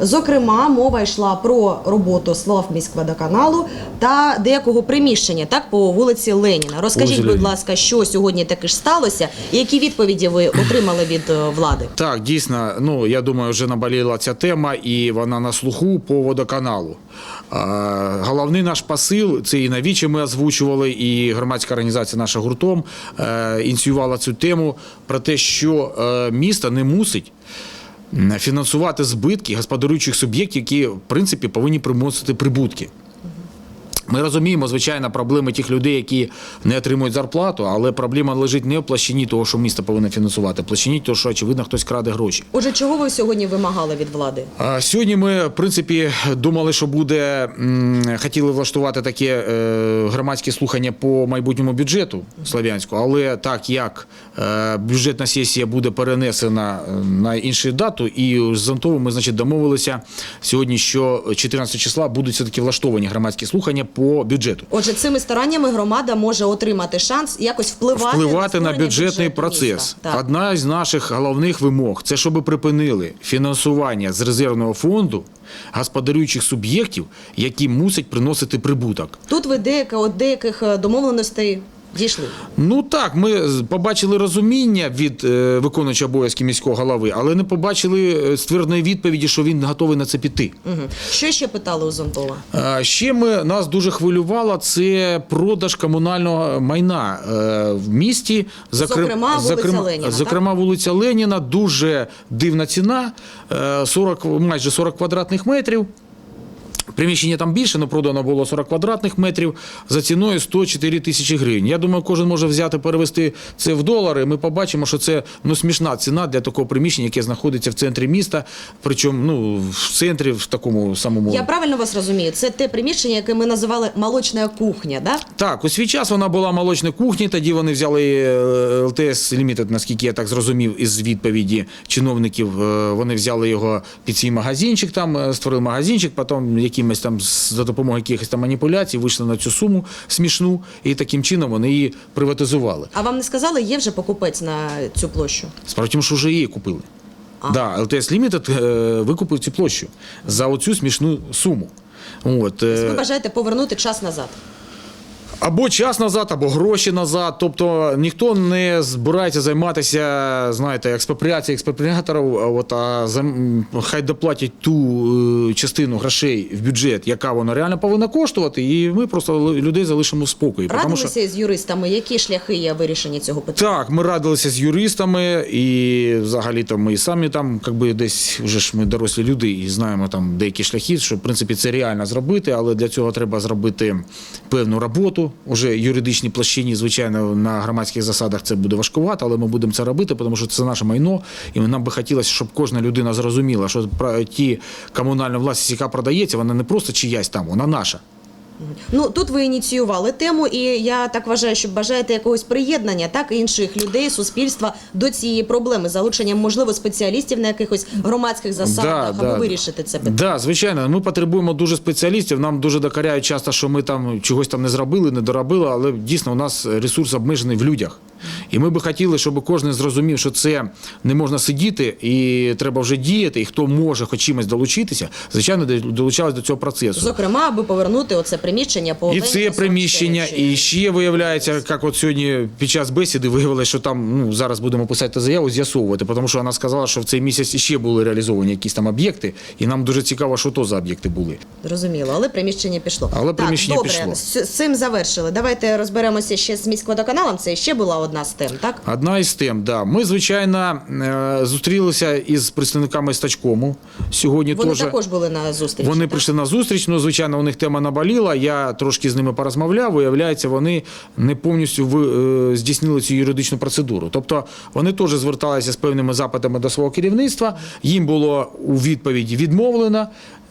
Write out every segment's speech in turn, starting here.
Зокрема, мова йшла про роботу Славміськводоканалу та деякого приміщення так по вулиці Леніна. Розкажіть, Вулиці будь Леніна. ласка, що сьогодні таки ж сталося, і які відповіді ви отримали від е, влади? Так, дійсно, ну я думаю, вже наболіла ця тема, і вона на слуху по водоканалу. А, головний наш посил, це і навічі ми озвучували, і громадська організація наша гуртом е, ініціювала цю тему про те, що е, місто не мусить. Фінансувати збитки господарюючих суб'єктів, які в принципі повинні приносити прибутки. Ми розуміємо, звичайно, проблеми тих людей, які не отримують зарплату, але проблема лежить не в площині того, що місто повинно фінансувати, а в площині того, що очевидно хтось краде гроші. Отже, чого ви сьогодні вимагали від влади? Сьогодні ми, в принципі, думали, що буде хотіли влаштувати таке е, громадське слухання по майбутньому бюджету Слов'янську, але так як бюджетна сесія буде перенесена е, на іншу дату, і з Антовим ми значить домовилися сьогодні, що 14 числа будуть все таки влаштовані громадські слухання по бюджету. Отже, цими стараннями громада може отримати шанс якось впливати, впливати на створення бюджетний процес. Так. Одна з наших головних вимог це щоб припинили фінансування з резервного фонду господарюючих суб'єктів, які мусять приносити прибуток. Тут ви деяка от деяких е, домовленостей дійшли. Ну так, ми побачили розуміння від е, виконуючого обов'язки міського голови, але не побачили е, ствердної відповіді, що він готовий на це піти. Угу. Що ще питали у Зонтова? Ще ми нас дуже хвилювало це продаж комунального майна е, в місті. Закрем- Зокрема, вулиця Леніна, так? Зокрема, вулиця Леніна. Дуже дивна ціна. е, 40, майже 40 квадратних метрів. Приміщення там більше, але продано було 40 квадратних метрів за ціною 104 тисячі гривень. Я думаю, кожен може взяти, перевести це в долари. Ми побачимо, що це ну, смішна ціна для такого приміщення, яке знаходиться в центрі міста. Причому ну, в центрі, в такому самому. Я правильно вас розумію? Це те приміщення, яке ми називали молочна кухня, да? Так, у свій час вона була молочна кухні. Тоді вони взяли е, ЛТС Limited, наскільки я так зрозумів, із відповіді чиновників. е, Вони взяли його під свій магазинчик, там е, створили магазинчик, потім якимось там за допомогою якихось там маніпуляцій вийшли на цю суму смішну, і таким чином вони її приватизували. А вам не сказали, є вже покупець на цю площу? Справді, тому, що вже її купили. А. Да, ЛТС е, викупив цю площу за оцю смішну суму. От, е, Ви бажаєте повернути час назад. Або час назад, або гроші назад. Тобто ніхто не збирається займатися, знаєте, експропріацією експропріаторів, а от а хай доплатять ту е, частину грошей в бюджет, яка вона реально повинна коштувати, і ми просто людей залишимо в спокої. Радилися що з юристами, які шляхи є вирішення цього питання? так, ми радилися з юристами, і взагалі там ми і самі там, якби десь вже ж ми дорослі люди і знаємо там деякі шляхи, що в принципі це реально зробити, але для цього треба зробити певну роботу. Уже юридичній площині, звичайно, на громадських засадах це буде важкувато, але ми будемо це робити, тому що це наше майно, і нам би хотілося, щоб кожна людина зрозуміла, що ті комунальна власність, яка продається, вона не просто чиясь там, вона наша. Ну тут ви ініціювали тему, і я так вважаю, що бажаєте якогось приєднання так інших людей, суспільства до цієї проблеми, залученням можливо спеціалістів на якихось громадських засадах, Да, аби да. вирішити це питання. Да, звичайно, ми потребуємо дуже спеціалістів. Нам дуже докаряють часто, що ми там чогось там не зробили, не доробили, але дійсно у нас ресурс обмежений в людях. І ми би хотіли, щоб кожен зрозумів, що це не можна сидіти і треба вже діяти. І хто може хоч чимось долучитися, звичайно, долучались до цього процесу. Зокрема, аби повернути оце приміщення по І це приміщення, і ще виявляється, як от сьогодні під час бесіди виявилося, що там ну зараз будемо писати заяву, з'ясовувати, тому що вона сказала, що в цей місяць ще були реалізовані якісь там об'єкти, і нам дуже цікаво, що то за об'єкти були. Зрозуміло, але приміщення пішло. Але приміщення добре, пішло. З, цим завершили. Давайте розберемося ще з міськводоканалом. Це ще була одна тем, так? Одна із тем, да. Ми, звичайно, е, зустрілися із представниками стачкому. Сьогодні Вони теж також були на зустрічі. вони так? прийшли на зустріч. Ну, звичайно, у них тема наболіла. Я трошки з ними порозмовляв. Виявляється, вони не повністю е, здійснили цю юридичну процедуру. Тобто вони теж зверталися з певними запитами до свого керівництва. Їм було у відповіді відмовлено.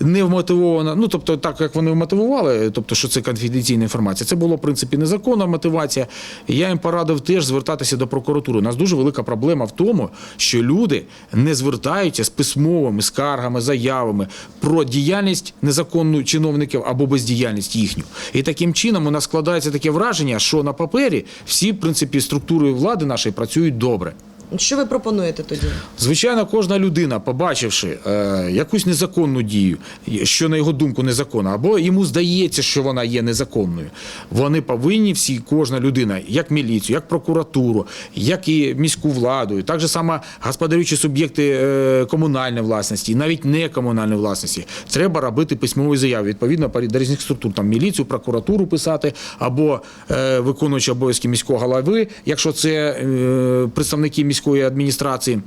Не вмотивовано, ну тобто, так як вони вмотивували, тобто, що це конфіденційна інформація, це було в принципі незаконна мотивація. Я їм порадив теж звертатися до прокуратури. У нас дуже велика проблема в тому, що люди не звертаються з письмовими скаргами, заявами про діяльність незаконну чиновників або бездіяльність їхню. І таким чином у нас складається таке враження, що на папері всі в принципі структури влади нашої працюють добре. Що ви пропонуєте тоді? Звичайно, кожна людина, побачивши е, якусь незаконну дію, що на його думку незаконна, або йому здається, що вона є незаконною, вони повинні всі, кожна людина, як міліцію, як прокуратуру, як і міську владу, і так же само господарюючі суб'єкти е, комунальної власності, і навіть не комунальної власності, треба робити письмові заяви відповідно до різних структур, там міліцію, прокуратуру писати, або е, виконуючи обов'язки міського голови, якщо це е, представники міської адміністрації.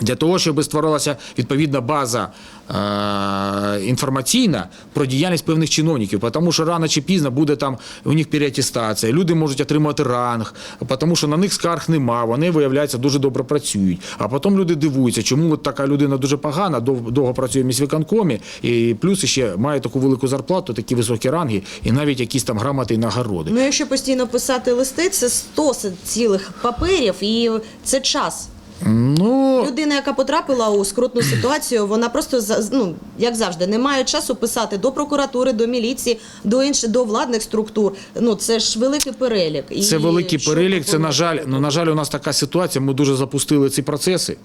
Для того, щоб створилася відповідна база е, інформаційна про діяльність певних чиновників, тому що рано чи пізно буде там у них переатестація, люди можуть отримати ранг, тому що на них скарг нема, вони виявляється дуже добре працюють. А потім люди дивуються, чому от така людина дуже погана, дов- довго працює в міськвиконкомі, і плюс ще має таку велику зарплату, такі високі ранги, і навіть якісь там грамоти і нагороди. Ну, якщо постійно писати листи, це 100 цілих паперів, і це час. Ну, Людина, яка потрапила у скрутну ситуацію, вона просто ну, як завжди, не має часу писати до прокуратури, до міліції, до інших до владних структур. Ну це ж великий перелік. І Це великий що перелік. Це на жаль, ну на жаль, у нас така ситуація. Ми дуже запустили ці процеси.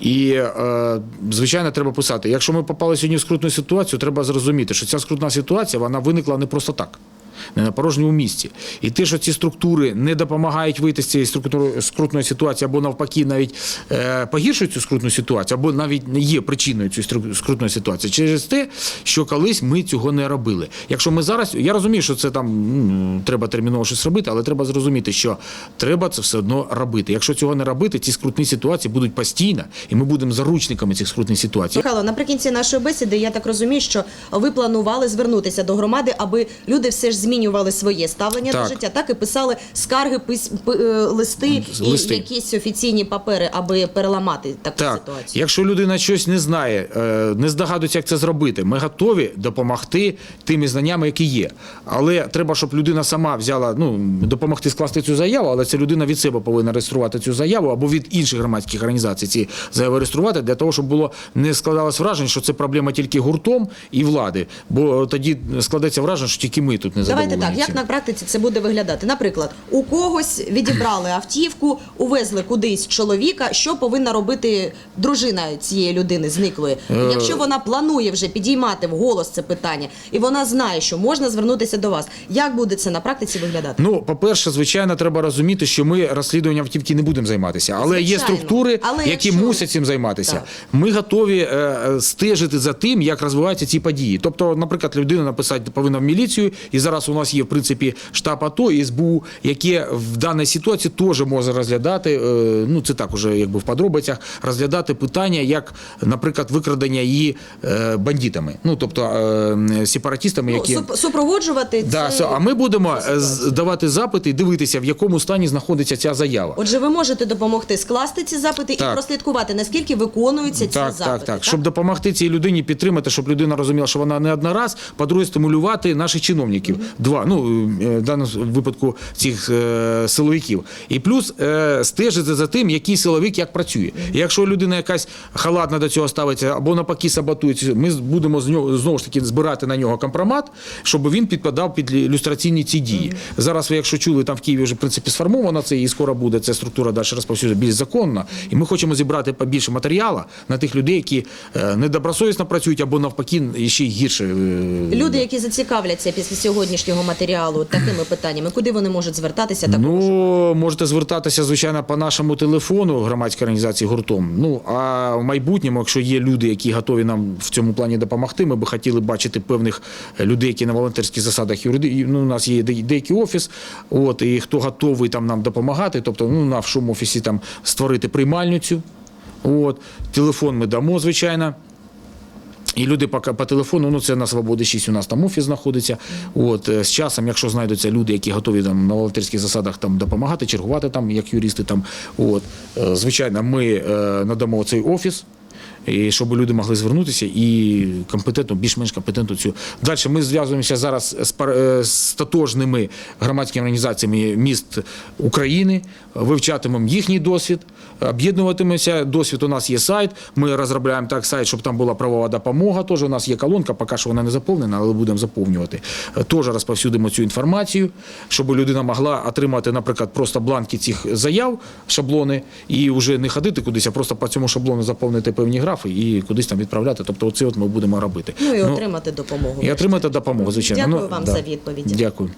І, е, звичайно, треба писати. Якщо ми попали сьогодні в скрутну ситуацію, треба зрозуміти, що ця скрутна ситуація вона виникла не просто так. Не на порожньому місці. І те, що ці структури не допомагають вийти з цієї скрутної ситуації, або навпаки, навіть е, погіршують цю скрутну ситуацію, або навіть не є причиною цієї скрутної ситуації, через те, що колись ми цього не робили. Якщо ми зараз, я розумію, що це там м, треба терміново щось робити, але треба зрозуміти, що треба це все одно робити. Якщо цього не робити, ці скрутні ситуації будуть постійно, і ми будемо заручниками цих скрутних ситуацій. Михайло, наприкінці нашої бесіди я так розумію, що ви планували звернутися до громади, аби люди все ж змінювали своє ставлення Так. до життя, так і писали скарги, пис, е, листи, Листи. і якісь офіційні папери, аби переламати таку Так, ситуацію. якщо людина щось не знає, е, не здогадується, як це зробити, ми готові допомогти тими знаннями, які є. Але треба, щоб людина сама взяла, ну допомогти скласти цю заяву, але ця людина від себе повинна реєструвати цю заяву або від інших громадських організацій ці заяви реєструвати для того, щоб було не складалось враження, що це проблема тільки гуртом і влади, бо тоді складеться враження, що тільки ми тут не Давайте так, як на практиці це буде виглядати? Наприклад, у когось відібрали автівку, увезли кудись чоловіка. Що повинна робити дружина цієї людини зниклої? Е. Якщо вона планує вже підіймати вголос це питання, і вона знає, що можна звернутися до вас, як буде це на практиці виглядати? Ну, по-перше, звичайно, треба розуміти, що ми розслідуванням автівки не будемо займатися. Але є структури, Але які якщо- мусять цим займатися. Так. Ми готові е, стежити за тим, як розвиваються ці події. Тобто, наприклад, людина написати повинна в міліцію, і зараз у нас є в принципі штаб АТО і СБУ, яке в даній ситуації теж може розглядати. е, ну це так уже якби в подробицях, розглядати питання, як, наприклад, викрадення її е, бандитами, ну тобто е, сепаратистами, Ну, які суп- супроводжувати Да, це- А ми будемо е, давати запити і дивитися, в якому стані знаходиться ця заява. Отже, ви можете допомогти скласти ці запити і прослідкувати, наскільки виконуються ці Так, запити. так, так. Щоб допомогти цій людині підтримати, щоб людина розуміла, що вона не одна раз, по-друге, стимулювати наших чиновників. Два, ну е, в даному випадку цих е, силовиків. І плюс е, стежити за тим, який силовик як працює. І якщо людина якась халатна до цього ставиться або навпаки саботується, ми будемо з нього знову ж таки збирати на нього компромат, щоб він підпадав під люстраційні ці дії. Зараз ви, якщо чули, там в Києві вже в принципі сформовано це і скоро буде ця структура далі розповсюджена більш законна. І ми хочемо зібрати побільше матеріалу на тих людей, які недобросовісно працюють або навпаки ще й гірше. Люди, які зацікавляться після сьогоднішнього матеріалу такими питаннями, куди вони можуть звертатися? Також Ну, можете звертатися, звичайно, по нашому телефону громадської організації гуртом. Ну а в майбутньому, якщо є люди, які готові нам в цьому плані допомогти, ми би хотіли бачити певних людей, які на волонтерських засадах юриди... ну, у нас є де- деякий офіс, от і хто готовий там нам допомагати. Тобто, ну на нашому офісі там створити приймальню цю. От телефон ми дамо, звичайно. І люди по, по телефону, ну це на Свободи 6 у нас там офіс знаходиться. От е, з часом, якщо знайдуться люди, які готові там на волонтерських засадах там допомагати, чергувати там як юристи, там от е, звичайно, ми е, надамо цей офіс. І щоб люди могли звернутися і компетентно, більш-менш компетентно цю. Далі ми зв'язуємося зараз з, е, з тотожними громадськими організаціями міст України, вивчатимемо їхній досвід, об'єднуватимемося. Досвід у нас є сайт. Ми розробляємо так сайт, щоб там була правова допомога. Теж у нас є колонка, поки що вона не заповнена, але будемо заповнювати. Теж розповсюдимо цю інформацію, щоб людина могла отримати, наприклад, просто бланки цих заяв, шаблони, і вже не ходити кудись, а просто по цьому шаблону заповнити певні графи і кудись там відправляти. Тобто, оце от ми будемо робити. Ну і отримати допомогу. і отримати допомогу, звичайно. Дякую Ну, вам да. за відповідь. Дякую.